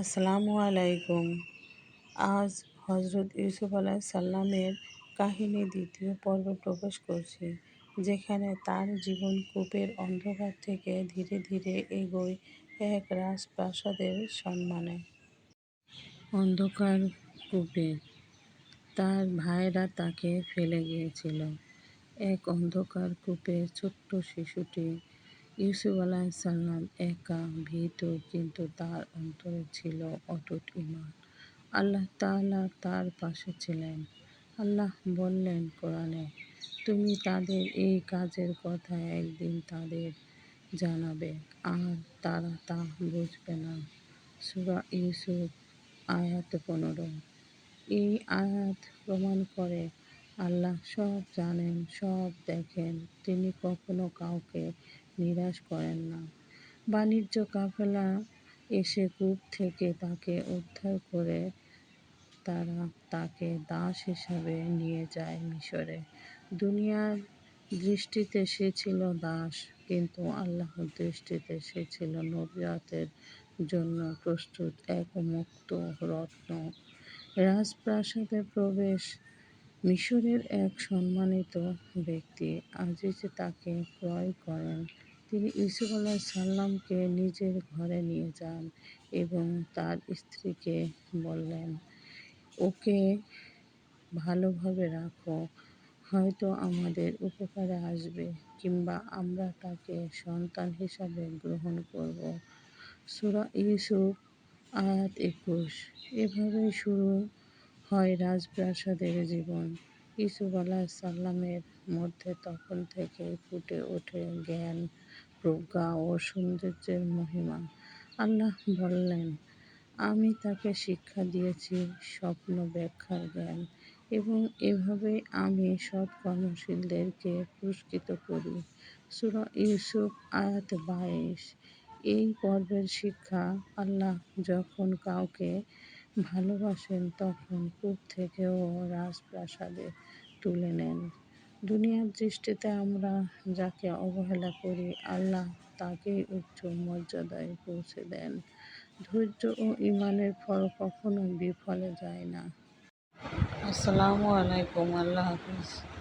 আসসালামু আলাইকুম। আজ হজরত ইউসুফ আলাহ সাল্লামের কাহিনী দ্বিতীয় পর্বে প্রবেশ করছি, যেখানে তার জীবন কূপের অন্ধকার থেকে ধীরে ধীরে এগোয় এক রাজপ্রাসাদের সম্মানে। অন্ধকার কূপে তার ভাইরা তাকে ফেলে গিয়েছিল। এক অন্ধকার কূপে ছোট্ট শিশুটি ইউসুফ আলাহিসাল্লাম একা, ভীত, কিন্তু তার অন্তরে ছিল অটুট ইমান আল্লাহ তাআলা তার পাশে ছিলেন। আল্লাহ বললেন কোরআনে, তুমি তাদের এই কাজের কথা একদিন তাদের জানাবে, আর তারা তা বুঝবে না। সুরা ইউসুফ আয়াত পনেরো। এই আয়াত প্রমাণ করে আল্লাহ সব জানেন, সব দেখেন। তিনি কখনো কাউকে নিরাশ করেন না। বাণিজ্য কাফেলা এসে কূপ থেকে তাকে উদ্ধার করে তারা তাকে দাস হিসাবে নিয়ে যায় মিশরে। দুনিয়ার দৃষ্টিতে সে ছিল দাস, কিন্তু আল্লাহর দৃষ্টিতে সে ছিল নবজাতের জন্য প্রস্তুত এক মুক্ত রত্ন। রাজপ্রাসাদে প্রবেশ, মিশরের এক সম্মানিত ব্যক্তি আজিজ তাকে ক্রয় করেন। তিনি ইউসুফ আল্লাহ সাল্লামকে নিজের ঘরে নিয়ে যান এবং তার স্ত্রীকে বললেন, ওকে ভালোভাবে রাখো। হয়তো আমাদের উপকারে আসবে কিংবা আমরা তাকে সন্তান হিসাবে গ্রহণ করব। সুরা ইউসুফ, আয়াত একুশ। এভাবেই শুরু হয় রাজপ্রাসাদের জীবন। ইউসুফ আলাহ সাল্লামের মধ্যে তখন থেকে ফুটে ওঠে জ্ঞান, প্রজ্ঞা ও সৌন্দর্যের মহিমা। আল্লাহ বললেন, আমি তাকে শিক্ষা দিয়েছি স্বপ্ন ব্যাখ্যার জ্ঞান এবং এভাবে আমি সৎ কর্মশীলদেরকে পুরস্কৃত করি। সুরা ইউসুফ, আয়াত বাইশ। এই পর্বের শিক্ষা আল্লাহ যখন কাউকে ভালোবাসেন তখন কূপ থেকেও রাজপ্রাসাদে তুলে নেন। দুনিয়ার দৃষ্টিতে আমরা যাকে অবহেলা করি, আল্লাহ তাকেই উচ্চ মর্যাদায় পৌঁছে দেন। ধৈর্য ও ইমানের ফল কখনো বিফলে যায় না। আসসালামু আলাইকুম, আল্লাহ হাফিজ।